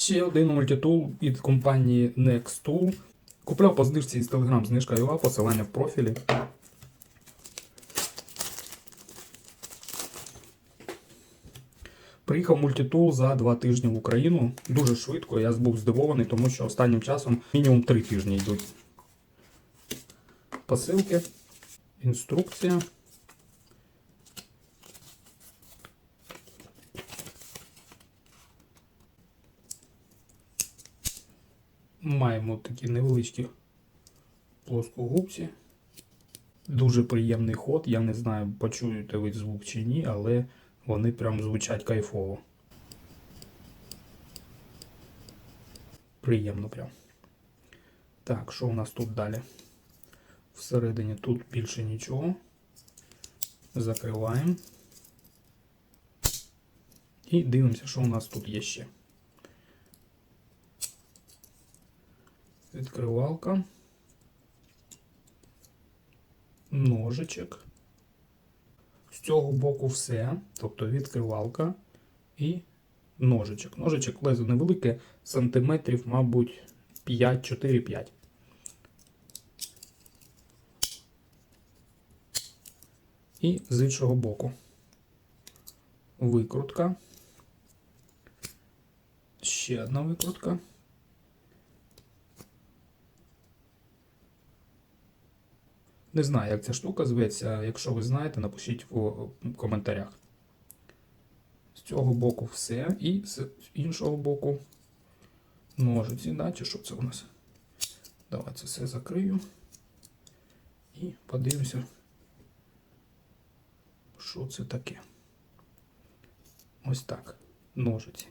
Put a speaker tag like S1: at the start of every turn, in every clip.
S1: Ще один мультитул від компанії Nextool. Купляв по знижці із Telegram знижка UA, посилання в профілі. Приїхав мультитул за два тижні в Україну. Дуже швидко. Я був здивований, тому що останнім часом мінімум три тижні йдуть. Посилки, інструкція. Маємо такі невеличкі плоскогубці. Дуже приємний ход. Я не знаю, почуєте ви звук чи ні, але вони прям звучать кайфово. Приємно прям. Так, що у нас тут далі? Всередині тут більше нічого. Закриваємо. І дивимося, що у нас тут є ще. Відкривалка. Ножичок. З цього боку все. Тобто відкривалка і ножичок. Ножичок лезо невелике, сантиметрів, мабуть, 5-4-5. І з іншого боку. Викрутка. Ще одна викрутка. Не знаю, як ця штука зветься. Якщо ви знаєте, напишіть в коментарях. З цього боку все. І з іншого боку ножиці, да? чи що це у нас? Давай це все закрию. І подивимося, що це таке. Ось так. Ножиці.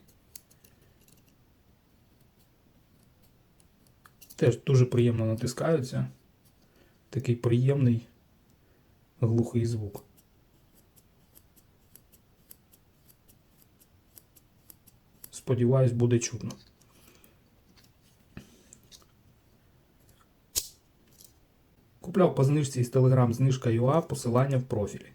S1: Теж дуже приємно натискаються. Такий приємний глухий звук. Сподіваюсь, буде чудно. Купляв по знижці із Telegram знижка UA, посилання в профілі.